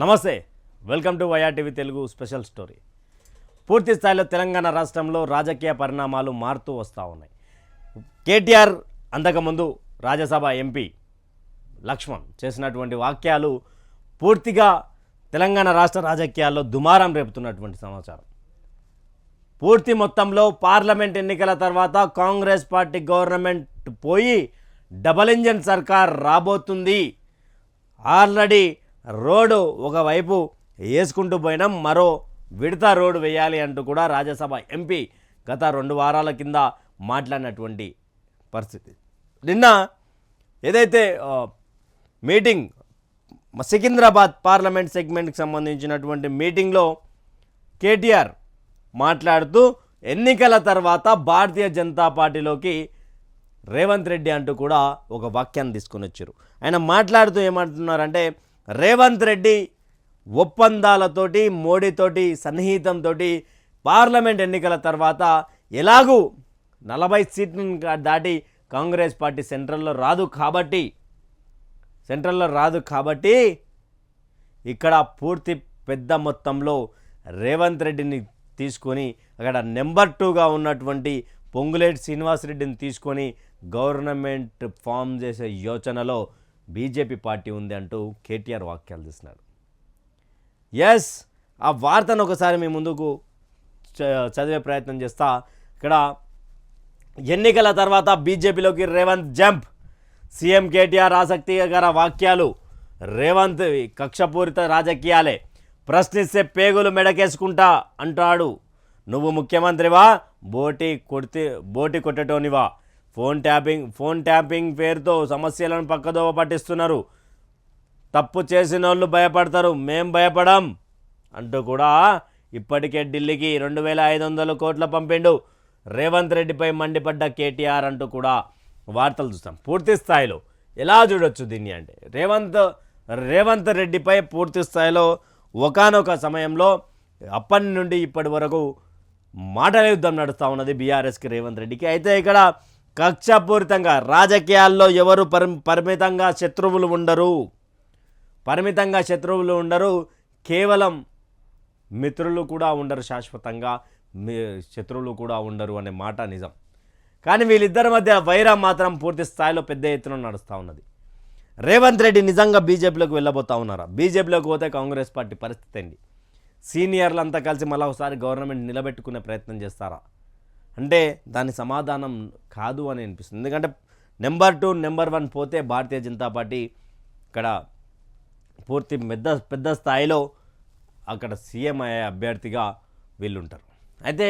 నమస్తే. Welcome to YRTV Telugu special story. పూర్తి స్థాయిలో తెలంగాణ రాష్ట్రంలో రాజకీయ పరిణామాలు మారుతూ వస్తూ ఉన్నాయి. కేటీఆర్ అంతకుముందు రాజ్యసభ ఎంపీ లక్ష్మణ్ చేసినటువంటి వాక్యాలు పూర్తిగా తెలంగాణ రాష్ట్ర రాజకీయాల్లో దుమారం రేపుతున్నటువంటి సమాచారం. పూర్తి మొత్తంలో పార్లమెంట్ ఎన్నికల తర్వాత కాంగ్రెస్ పార్టీ గవర్నమెంట్ పోయి డబల్ ఇంజన్ సర్కార్ రాబోతుంది. ఆల్రెడీ రోడ్డు ఒకవైపు వేసుకుంటూ పోయినా మరో విడత రోడ్డు వేయాలి అంటూ కూడా రాజ్యసభ ఎంపీ గత రెండు వారాల కింద మాట్లాడినటువంటి పరిస్థితి. నిన్న ఏదైతే మీటింగ్ సికింద్రాబాద్ పార్లమెంట్ సెగ్మెంట్కి సంబంధించినటువంటి మీటింగ్లో కేటీఆర్ మాట్లాడుతూ ఎన్నికల తర్వాత భారతీయ జనతా పార్టీలోకి రేవంత్ రెడ్డి అంటూ కూడా ఒక వాక్యాన్ని తీసుకొని వచ్చారు ఆయన మాట్లాడుతూ ఏమంటున్నారంటే రేవంత్ రెడ్డి ఒప్పందాలతోటి మోడీతోటి సన్నిహితంతో పార్లమెంట్ ఎన్నికల తర్వాత ఎలాగూ నలభై సీట్లను దాటి కాంగ్రెస్ పార్టీ సెంట్రల్లో రాదు కాబట్టి సెంట్రల్లో రాదు కాబట్టి ఇక్కడ పూర్తి పెద్ద మొత్తంలో రేవంత్ రెడ్డిని తీసుకొని అక్కడ నెంబర్ టూగా ఉన్నటువంటి పొంగులేటి శ్రీనివాసరెడ్డిని తీసుకొని గవర్నమెంట్ ఫామ్ చేసే యోచనలో బీజేపీ పార్టీ ఉంది అంటూ కేటీఆర్ వాక్యాలు తీస్తున్నారు ఎస్ ఆ వార్తను ఒకసారి మీ ముందుకు చ- చదివే ప్రయత్నం చేస్తా. ఇక్కడ ఎన్నికల తర్వాత బీజేపీలోకి రేవంత్ జంప్. సీఎం కేటీఆర్ ఆసక్తికర వాక్యాలు. రేవంత్ కక్షపూరిత రాజకీయాలే. ప్రశ్నిస్తే పేగులు మెడకేసుకుంటా అంటాడు. నువ్వు ముఖ్యమంత్రివా? బోటి కొడితే బోటి కొట్టటోనివా? ఫోన్ ట్యాపింగ్ ఫోన్ ట్యాపింగ్ పేరుతో సమస్యలను పక్కదోవ పట్టిస్తున్నారు. తప్పు చేసిన వాళ్ళు భయపడతారు మేం భయపడం అంటూ కూడా ఇప్పటికే ఢిల్లీకి రెండు వేల ఐదు వందల కోట్ల పంపిండు. రేవంత్ రెడ్డిపై మండిపడ్డ కేటీఆర్ అంటూ కూడా వార్తలు చూస్తాం. పూర్తి స్థాయిలో ఎలా చూడొచ్చు దీన్ని అంటే రేవంత్ రేవంత్ రెడ్డిపై పూర్తి స్థాయిలో ఒకానొక సమయంలో అప్పటి నుండి ఇప్పటి వరకు మాటల యుద్ధం నడుస్తూ ఉన్నది బీఆర్ఎస్కి రేవంత్ రెడ్డికి. అయితే ఇక్కడ కక్షపూరితంగా రాజకీయాల్లో ఎవరు పరి పరిమితంగా శత్రువులు ఉండరు. పరిమితంగా శత్రువులు ఉండరు. కేవలం మిత్రులు కూడా ఉండరు శాశ్వతంగా. శత్రువులు కూడా ఉండరు అనే మాట నిజం. కానీ వీళ్ళిద్దరి మధ్య వైరం మాత్రం పూర్తి స్థాయిలో పెద్ద ఎత్తున నడుస్తూ ఉన్నది. రేవంత్ రెడ్డి నిజంగా బీజేపీలోకి వెళ్ళబోతా ఉన్నారా? బీజేపీలోకి పోతే కాంగ్రెస్ పార్టీ పరిస్థితి ఏంటి? సీనియర్లు అంతా కలిసి మళ్ళీ ఒకసారి గవర్నమెంట్ నిలబెట్టుకునే ప్రయత్నం చేస్తారా? అంటే దాని సమాధానం కాదు అని అనిపిస్తుంది. ఎందుకంటే నెంబర్ టూ నెంబర్ వన్ పోతే భారతీయ జనతా పార్టీ ఇక్కడ పూర్తి పెద్ద పెద్ద స్థాయిలో అక్కడ సీఎం అయ్యే అభ్యర్థిగా వీళ్ళుంటారు. అయితే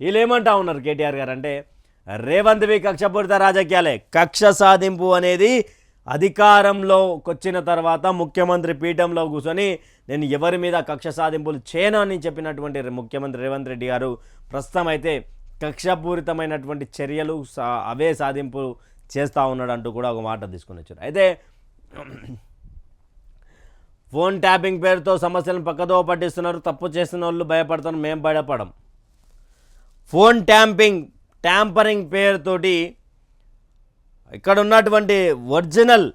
వీళ్ళు ఏమంటా ఉన్నారు కేటీఆర్ గారు అంటే రేవంత్వి కక్షపూరిత రాజకీయాలే కక్ష సాధింపు అనేది అధికారంలోకి వచ్చిన తర్వాత ముఖ్యమంత్రి పీఠంలో కూర్చొని నేను ఎవరి మీద కక్ష సాధింపులు చేయను అని చెప్పినటువంటి ముఖ్యమంత్రి రేవంత్ రెడ్డి గారు ప్రస్తుతం అయితే కక్షపూరితమైనటువంటి చర్యలు సా- అవే సాధింపు చేస్తూ ఉన్నాడు అంటూ కూడా ఒక మాట తీసుకొని వచ్చారు. అయితే ఫోన్ ట్యాపింగ్ పేరుతో సమస్యలను పక్కదో పట్టిస్తున్నారు తప్పు చేస్తున్న వాళ్ళు భయపడతారు మేము భయపడం. ఫోన్ ట్యాంపింగ్ ట్యాంపరింగ్ పేరుతోటి ఇక్కడ ఉన్నటువంటి ఒరిజినల్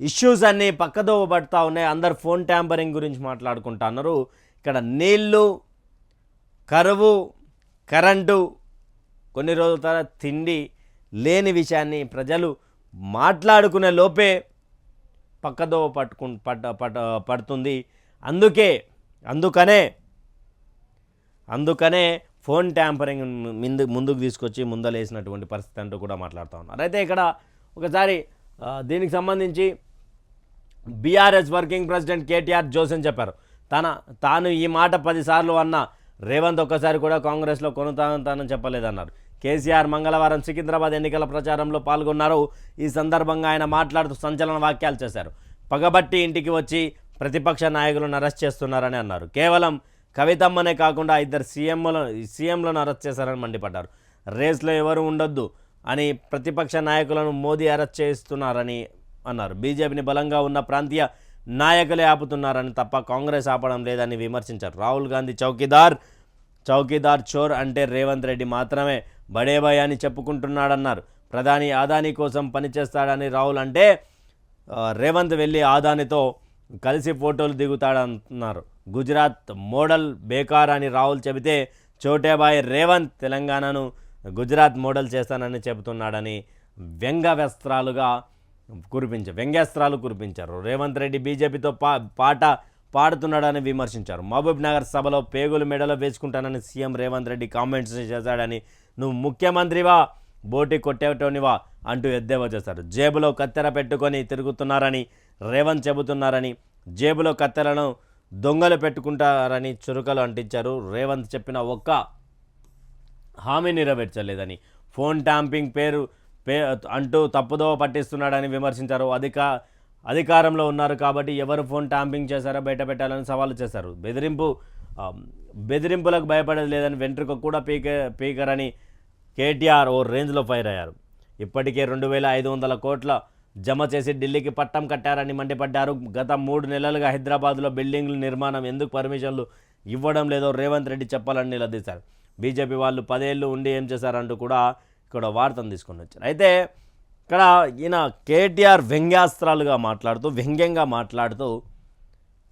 ఇష్యూస్ అన్నీ పక్కదోవ పడతా ఉన్నాయి. అందరు ఫోన్ ట్యాంపరింగ్ గురించి మాట్లాడుకుంటున్నారు ఇక్కడ నీళ్ళు కరువు కరెంటు కొన్ని రోజుల తర్వాత తిండి లేని విషయాన్ని ప్రజలు మాట్లాడుకునే లోపే పక్కదో పట్టుకు పట్ట పట్ట పడుతుంది. అందుకే అందుకనే అందుకనే ఫోన్ ట్యాంపరింగ్ ముందు ముందుకు తీసుకొచ్చి ముందలేసినటువంటి పరిస్థితి అంటూ కూడా మాట్లాడుతూ ఉన్నారు. అయితే ఇక్కడ ఒకసారి దీనికి సంబంధించి బీఆర్ఎస్ వర్కింగ్ ప్రెసిడెంట్ కేటీఆర్ జోసెన్ చెప్పారు. తన తాను ఈ మాట పదిసార్లు అన్న రేవంత్ ఒక్కసారి కూడా కాంగ్రెస్లో కొనుతానని చెప్పలేదన్నారు. కేసీఆర్ మంగళవారం సికింద్రాబాద్ ఎన్నికల ప్రచారంలో పాల్గొన్నారు. ఈ సందర్భంగా ఆయన మాట్లాడుతూ సంచలన వాక్యాలు చేశారు. పగబట్టి ఇంటికి వచ్చి ప్రతిపక్ష నాయకులను అరెస్ట్ చేస్తున్నారని అన్నారు. కేవలం కవితమ్మనే కాకుండా ఇద్దరు సీఎంలను సీఎంలను అరెస్ట్ చేశారని మండిపడ్డారు. రేస్లో ఎవరు ఉండొద్దు అని ప్రతిపక్ష నాయకులను మోదీ అరెస్ట్ చేస్తున్నారని అన్నారు. బీజేపీని బలంగా ఉన్న ప్రాంతీయ నాయకులే ఆపుతున్నారని తప్ప కాంగ్రెస్ ఆపడం లేదని విమర్శించారు. రాహుల్ గాంధీ చౌకీదార్ చౌకీదార్ చోర్ అంటే రేవంత్ రెడ్డి మాత్రమే బడేబాయ్ అని చెప్పుకుంటున్నాడన్నారు. ప్రధాని ఆదాని కోసం పనిచేస్తాడని రాహుల్ అంటే రేవంత్ వెళ్ళి ఆదానితో కలిసి ఫోటోలు దిగుతాడంటున్నారు గుజరాత్ మోడల్ బేకార్ అని రాహుల్ చెబితే చోటేబాయ్ రేవంత్ తెలంగాణను గుజరాత్ మోడల్ చేస్తానని చెబుతున్నాడని వ్యంగ్యవస్త్రాలుగా కురిపించారు వ్యంగ్యాస్త్రాలు కురిపించారు. రేవంత్ రెడ్డి బీజేపీతో పా పాట పాడుతున్నాడని విమర్శించారు. మహబూబ్ నగర్ సభలో పేగులు మెడలో వేసుకుంటానని సీఎం రేవంత్ రెడ్డి కామెంట్స్ చేశాడని నువ్వు ముఖ్యమంత్రివా? బోటి కొట్టేటోనివా? అంటూ ఎద్దేవా చేశారు. జేబులో కత్తెర పెట్టుకొని తిరుగుతున్నారని రేవంత్ చెబుతున్నారని జేబులో కత్తెరను దొంగలు పెట్టుకుంటారని చురుకలు అంటించారు. రేవంత్ చెప్పిన ఒక్క హామీ నెరవేర్చలేదని ఫోన్ ట్యాంపింగ్ పేరు పే అంటూ తప్పుదోవ పట్టిస్తున్నాడని విమర్శించారు. అధిక అధికారంలో ఉన్నారు కాబట్టి ఎవరు ఫోన్ ట్యాంపింగ్ చేశారో బయట పెట్టాలని సవాలు చేశారు. బెదిరింపు బెదిరింపులకు భయపడేది లేదని వెంట్రుక కూడా పీక పీకరని కేటీఆర్ ఓ రేంజ్లో ఫైర్ అయ్యారు. ఇప్పటికే రెండు వేల ఐదు వందల కోట్ల జమ చేసి ఢిల్లీకి పట్టం కట్టారని మండిపడ్డారు. గత మూడు నెలలుగా హైదరాబాద్లో బిల్డింగ్ల నిర్మాణం ఎందుకు పర్మిషన్లు ఇవ్వడం లేదో రేవంత్ రెడ్డి చెప్పాలని నిలదీశారు. బీజేపీ వాళ్ళు పదేళ్ళు ఉండి ఏం చేశారంటూ కూడా ఇక్కడ వార్తను తీసుకొని వచ్చారు అయితే ఇక్కడ ఈయన కేటీఆర్ వ్యంగ్యాస్త్రాలుగా మాట్లాడుతూ వ్యంగ్యంగా మాట్లాడుతూ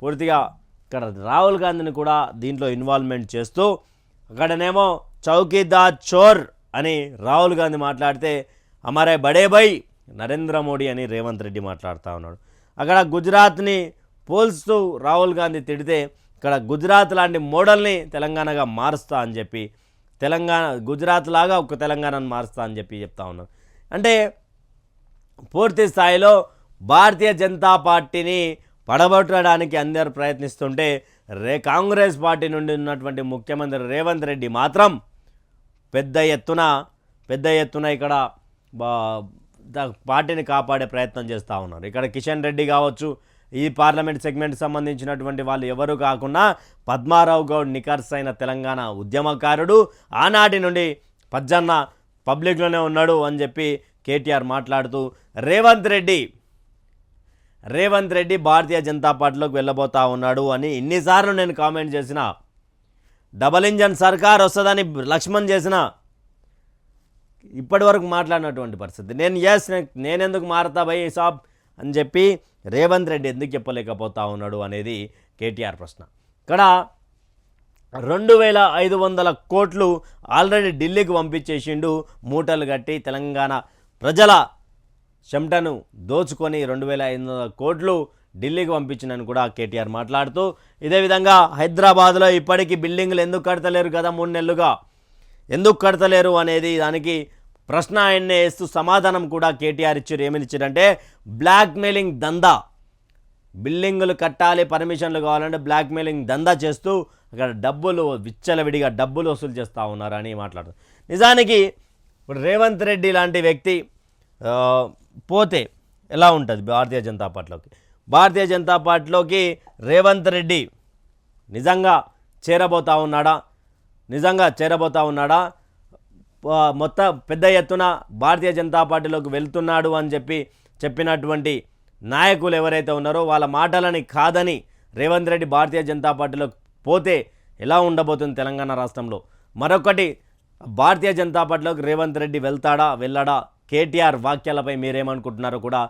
పూర్తిగా ఇక్కడ రాహుల్ గాంధీని కూడా దీంట్లో ఇన్వాల్వ్మెంట్ చేస్తూ అక్కడనేమో చౌకీదార్ చోర్ అని రాహుల్ గాంధీ మాట్లాడితే అమరే బడే బై నరేంద్ర మోడీ అని రేవంత్ రెడ్డి మాట్లాడుతూ ఉన్నాడు. అక్కడ గుజరాత్ని పోల్స్తూ రాహుల్ గాంధీ తిడితే ఇక్కడ గుజరాత్ లాంటి మోడల్ని తెలంగాణగా మారుస్తా అని చెప్పి తెలంగాణ గుజరాత్ లాగా ఒక తెలంగాణను మారుస్తా అని చెప్పి చెప్తా ఉన్నాను అంటే పూర్తి స్థాయిలో భారతీయ జనతా పార్టీని పడగొట్టడానికి అందరు ప్రయత్నిస్తుంటే రే కాంగ్రెస్ పార్టీ నుండి ఉన్నటువంటి ముఖ్యమంత్రి రేవంత్ రెడ్డి మాత్రం పెద్ద ఎత్తున పెద్ద ఎత్తున ఇక్కడ పార్టీని కాపాడే ప్రయత్నం చేస్తూ ఉన్నారు. ఇక్కడ కిషన్ రెడ్డి కావచ్చు ఈ పార్లమెంట్ సెగ్మెంట్ సంబంధించినటువంటి వాళ్ళు ఎవరు కాకుండా పద్మారావు గౌడ్ నికర్స్ అయిన తెలంగాణ ఉద్యమకారుడు. ఆనాటి నుండి పజ్జన్న పబ్లిక్లోనే ఉన్నాడు అని చెప్పి కేటీఆర్ మాట్లాడుతూ రేవంత్ రెడ్డి రేవంత్ రెడ్డి భారతీయ జనతా పార్టీలోకి వెళ్ళబోతా ఉన్నాడు అని ఇన్నిసార్లు నేను కామెంట్ చేసిన. డబల్ ఇంజన్ సర్కార్ వస్తుందని లక్ష్మణ్ చేసిన. ఇప్పటి వరకు మాట్లాడినటువంటి పరిస్థితి. నేను ఎస్ నేనెందుకు మారతా భయ్ సాబ్ అని చెప్పి రేవంత్ రెడ్డి ఎందుకు చెప్పలేకపోతా ఉన్నాడు అనేది కేటీఆర్ ప్రశ్న. ఇక్కడ రెండు వేల ఐదు వందల కోట్లు ఆల్రెడీ ఢిల్లీకి పంపించేసిండు మూటలు కట్టి తెలంగాణ ప్రజల చెమటను దోచుకొని రెండు వేల ఐదు వందల కోట్లు ఢిల్లీకి పంపించినని కూడా కేటీఆర్ మాట్లాడుతూ ఇదే విధంగా హైదరాబాద్లో ఇప్పటికీ బిల్డింగ్లు ఎందుకు కడతలేరు కదా మూడు నెలలుగా? ఎందుకు కడతలేరు అనేది దానికి ప్రశ్న ఆయన్నే వేస్తూ సమాధానం కూడా కేటీఆర్ ఇచ్చారు. ఏమని ఇచ్చారంటే బ్లాక్మెయిలింగ్ దందా. బిల్డింగులు కట్టాలి పర్మిషన్లు కావాలంటే బ్లాక్మెయిలింగ్ దందా చేస్తూ అక్కడ డబ్బులు విచ్చలవిడిగా డబ్బులు వసూలు చేస్తూ ఉన్నారని మాట్లాడుతారు నిజానికి ఇప్పుడు రేవంత్ రెడ్డి లాంటి వ్యక్తి పోతే ఎలా ఉంటుంది భారతీయ జనతా పార్టీలోకి? భారతీయ జనతా పార్టీలోకి రేవంత్ రెడ్డి నిజంగా చేరబోతా ఉన్నాడా? నిజంగా చేరబోతా ఉన్నాడా? మొత్తం పెద్ద ఎత్తున భారతీయ జనతా పార్టీలోకి వెళ్తున్నాడు అని చెప్పి చెప్పినటువంటి నాయకులు ఎవరైతే ఉన్నారో వాళ్ళ మాటలని కాదని రేవంత్ రెడ్డి భారతీయ జనతా పార్టీలోకి పోతే ఎలా ఉండబోతుంది తెలంగాణ రాష్ట్రంలో? మరొకటి భారతీయ జనతా పార్టీలోకి రేవంత్ రెడ్డి వెళ్తాడా వెళ్ళడా? కేటీఆర్ వాక్యాలపై మీరేమనుకుంటున్నారో కూడా